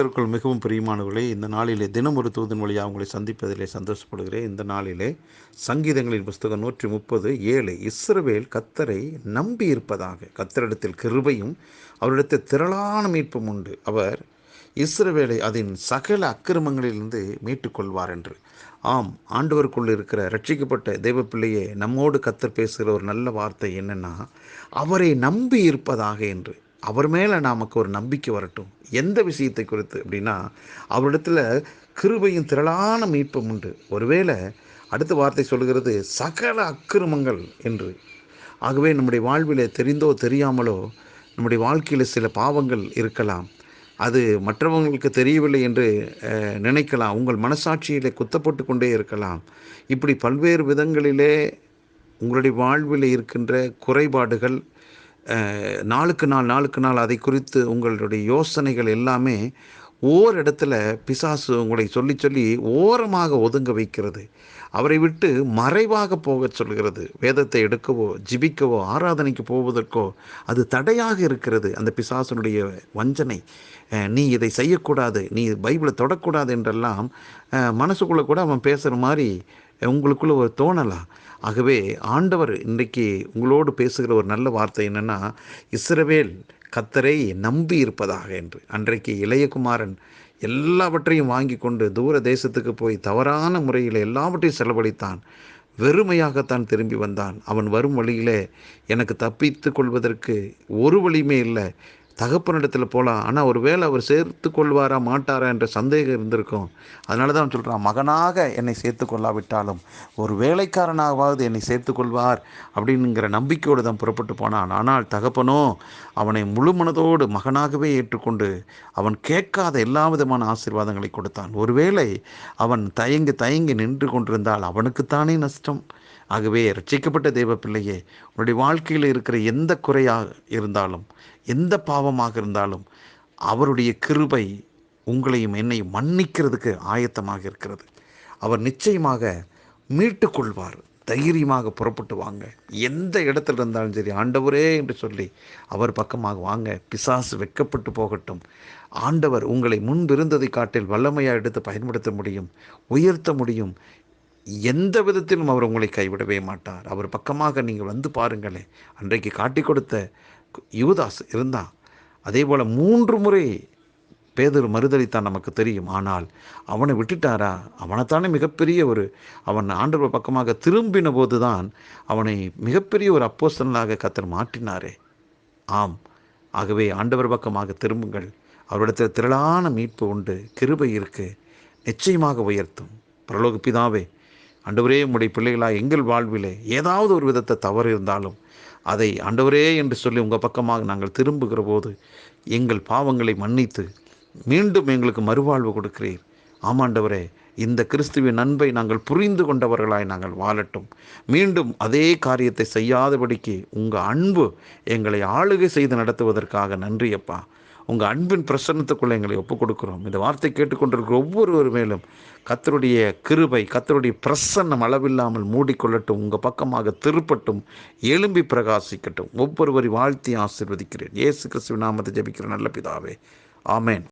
கர்த்தருக்குள் மிகவும் பிரியமானவர்களே இந்த நாளிலே தினம் ஒரு தூதன் வழியாக அவங்களை சந்திப்பதிலே சந்தோஷப்படுகிறேன். இந்த நாளிலே சங்கீதங்களின் புஸ்தகம் நூற்றி முப்பது ஏழு இஸ்ரவேல் கத்தரை நம்பி இருப்பதாக கத்தரிடத்தில் கிருபையும் அவரிடத்தில் திரளான மீட்பும் உண்டு. அவர் இஸ்ரவேலை அதன் சகல அக்கிரமங்களிலிருந்து மீட்டுக்கொள்வார் என்று. ஆம் ஆண்டவருக்குள் இருக்கிற ரட்சிக்கப்பட்ட தெய்வ பிள்ளையே நம்மோடு கத்தர் பேசுகிற ஒரு நல்ல வார்த்தை என்னென்னா அவரை நம்பி இருப்பதாக என்று. அவர் மேலே நமக்கு ஒரு நம்பிக்கை வரட்டும். எந்த விஷயத்தை குறித்து அப்படின்னா அவரிடத்துல கிருபையும் திரளான மீட்பும் உண்டு. ஒருவேளை அடுத்த வார்த்தை சொல்கிறது சகல அக்கிரமங்கள் என்று. ஆகவே நம்முடைய வாழ்விலே தெரிந்தோ தெரியாமலோ நம்முடைய வாழ்க்கையில் சில பாவங்கள் இருக்கலாம். அது மற்றவங்களுக்கு தெரியவில்லை என்று நினைக்கலாம். உங்கள் மனசாட்சியில் குத்தப்பட்டு கொண்டே இருக்கலாம். இப்படி பல்வேறு விதங்களிலே உங்களுடைய வாழ்வில் இருக்கின்ற குறைபாடுகள் நாளுக்கு நாள் நாளுக்கு நாள் அதை குறித்து உங்களுடைய யோசனைகள் எல்லாமே ஓரிடத்துல பிசாசு உங்களை சொல்லி சொல்லி ஓரமாக ஒதுங்க வைக்கிறது. அவரை விட்டு மறைவாக போகச் சொல்கிறது. வேதத்தை எடுக்கவோ ஜிபிக்கவோ ஆராதனைக்கு போவதற்கோ அது தடையாக இருக்கிறது. அந்த பிசாசனுடைய வஞ்சனை நீ இதை செய்யக்கூடாது நீ பைபிளை தொடக்கூடாது என்றெல்லாம் மனசுக்குள்ளே கூட அவன் பேசுகிற மாதிரி உங்களுக்குள்ளே ஒரு தோணலாம் ஆகவே ஆண்டவர் இன்றைக்கு உங்களோடு பேசுகிற ஒரு நல்ல வார்த்தை என்னென்னா இஸ்ரவேல் கத்தரை நம்பி இருப்பதாக என்று. அன்றைக்கு இளையகுமாரன் எல்லாவற்றையும் வாங்கி கொண்டு தூர தேசத்துக்கு போய் தவறான முறையில் எல்லாவற்றையும் செலவழித்தான். வெறுமையாகத்தான் திரும்பி வந்தான். அவன் வரும் வழியிலே எனக்கு தப்பித்து கொள்வதற்கு ஒரு வழியுமே இல்லை. தகப்பனிடத்தில் போகலாம் ஆனால் ஒரு வேளை அவர் சேர்த்து கொள்வாரா மாட்டாரா என்ற சந்தேகம் இருந்திருக்கும். அதனால தான் அவன் சொல்கிறான் மகனாக என்னை சேர்த்து கொள்ளாவிட்டாலும் ஒரு வேலைக்காரனாகவாவது என்னை சேர்த்து கொள்வார் அப்படிங்கிற நம்பிக்கையோடு தான் புறப்பட்டு போனான். ஆனால் தகப்பனோ அவனை முழு மனதோடு மகனாகவே ஏற்றுக்கொண்டு அவன் கேட்காத எல்லா விதமான ஆசீர்வாதங்களை கொடுத்தான். ஒருவேளை அவன் தயங்கி தயங்கி நின்று கொண்டிருந்தால் அவனுக்குத்தானே நஷ்டம்? ஆகவே ரட்சிக்கப்பட்ட தெய்வ பிள்ளையே உன்னுடைய வாழ்க்கையில் இருக்கிற எந்த குறையாக இருந்தாலும் எந்த பாவமாக இருந்தாலும் அவருடைய கிருபை உங்களையும் என்னையும் மன்னிக்கிறதுக்கு ஆயத்தமாக இருக்கிறது. அவர் நிச்சயமாக மீட்டுக்கொள்வார் தைரியமாக புறப்பட்டு வாங்க. எந்த இடத்துல இருந்தாலும் சரி ஆண்டவரே என்று சொல்லி அவர் பக்கமாக வாங்க. பிசாசு வெக்கப்பட்டு போகட்டும். ஆண்டவர் உங்களை முன்பிருந்ததை காட்டில் வல்லமையாக எடுத்து பயன்படுத்த முடியும் உயர்த்த முடியும். எந்த விதத்திலும் அவர் உங்களை கைவிடவே மாட்டார். அவர் பக்கமாக நீங்கள் வந்து பாருங்களேன். அன்றைக்கு காட்டி கொடுத்த யூதாஸ் இருந்தான். அதே போல் மூன்று முறை பேதர் மறுதளித்தான் நமக்கு தெரியும். ஆனால் அவனை விட்டுட்டாரா? அவனைத்தானே மிகப்பெரிய ஒரு அவன் ஆண்டவர் பக்கமாக திரும்பின போது தான் அவனை மிகப்பெரிய ஒரு அப்போசனாக கத்தர் மாற்றினாரே. ஆம். ஆகவே ஆண்டவர் பக்கமாக திரும்புங்கள். அவரிடத்தில் திரளான மீட்பு உண்டு. கிருபை இருக்கு. நிச்சயமாக உயர்த்தும். பிரலோகப்பிதாவே பிதாவே அண்டவரே உம்முடைய பிள்ளைகளாக எங்கள் வாழ்விலே ஏதாவது ஒரு விதத்தை தவறு இருந்தாலும் அதை ஆண்டவரே என்று சொல்லி உங்கள் பக்கமாக நாங்கள் திரும்புகிற போது எங்கள் பாவங்களை மன்னித்து மீண்டும் எங்களுக்கு மறுவாழ்வு கொடுக்கிறீர். ஆமாண்டவரே இந்த கிறிஸ்துவின் அன்பை நாங்கள் புரிந்து கொண்டவர்களாய் நாங்கள் வாழட்டும். மீண்டும் அதே காரியத்தை செய்யாதபடிக்கு உங்கள் அன்பு எங்களை ஆளுகை செய்து நடத்துவதற்காக நன்றியப்பா உங்கள் அன்பின் பிரசன்னத்துக்குள்ளே எங்களை ஒப்புக் கொடுக்குறோம் இந்த வார்த்தை கேட்டுக்கொண்டிருக்கிற ஒவ்வொருவர் மேலும் கத்தருடைய கிருபை கத்தருடைய பிரசன்னம் அளவில்லாமல் மூடிக்கொள்ளட்டும் உங்கள் பக்கமாக திருப்பட்டும் எலும்பி பிரகாசிக்கட்டும். ஒவ்வொருவரை வாழ்த்தி ஆசிர்வதிக்கிறேன். இயேசு கிறிஸ்துவ நாமத்தை ஜெபிக்கிற நல்ல பிதாவே. ஆமேன்.